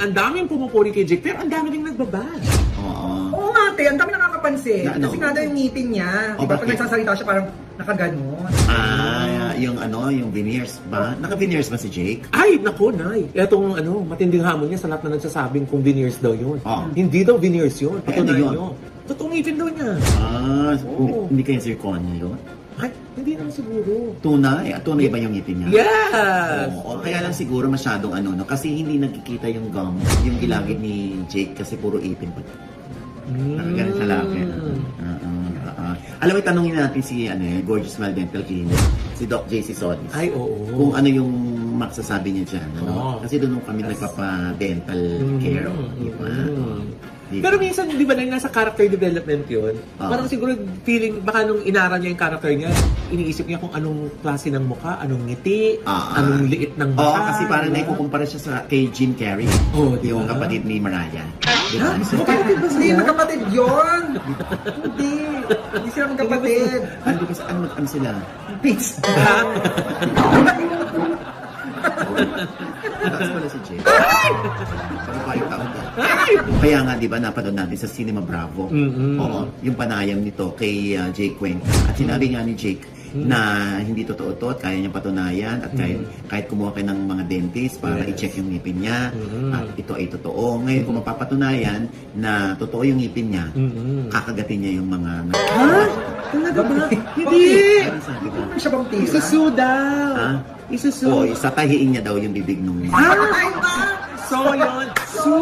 ang daming pumupuri kay Jake, pero ang dami rin nagbabad. Oo. Oo nga, te. Ang dami nakakapansin. Na ano? Kasi nga daw yung ngipin niya. Oh, Di ba? Pag bakit? nagsasalita siya, parang nakaganon. Ah, yung ano, yung veneers ba? Naka-veneers ba si Jake? Ay, nako, Nay. Etong ano, matinding hamon niya sa lahat na nagsasabing kung veneers daw yun. Ah. Hindi daw veneers yun. Eh, ano Patunayan yun? nyo. Totoong ngipin daw niya. Ah, Oo. hindi kaya zirconia yun? Ay, hindi naman siguro. Tunay? Ah, Tunay ba yung ngipin niya? Yes! Oo, kaya lang siguro masyadong ano, no? Kasi hindi nagkikita yung gum, yung gilagid ni Jake kasi puro ipin pa. Nakagalit sa laki. Mm. Oo, oo. Alam mo, tanongin natin si ano, eh, Gorgeous Smile Dental Clinic, si Doc JC Solis. Ay, oo. Kung ano yung masasabi niya dyan. Ano? Oo. Kasi doon kami nagpapa-dental care. Mm. Di ba? Mm. Di ba? Pero minsan, di ba, na nasa character development yun, Ah. parang siguro feeling, baka nung inaral niya yung character niya, iniisip niya kung anong klase ng mukha, anong ngiti, Ah. anong liit ng mukha. Oo, kasi parang di ba? naikukumpara siya sa kay Jim Carrey. Oo, di yung kapatid ni Mariah. Di ba? So, Magkakapit ba Hindi, sila? magkapatid yun. Hindi. Hindi sila magkapatid. ano, kasi, ano, ano sila? Peace. Taas pala si pa yung to. Kaya nga, di ba, napanood natin sa Cinema Bravo. Mm-mm. Oo, yung panayam nito kay uh, Jake Cuenca. At sinabi nga ni Jake na hindi totoo to at kaya niya patunayan at kahit, kahit kumuha ka ng mga dentist para Yes. i-check yung ngipin niya Mm. at ito ay totoo. Ngayon, kung mapapatunayan na totoo yung ngipin niya, Mm-mm. kakagatin niya yung mga... Ha? Talaga ba? Hindi! Sabi ko? Ano siya bang tira? Isusu daw! Ha? Isusu! Oo, isatahiin niya daw yung bibig nung... Ah! So, yun! Su!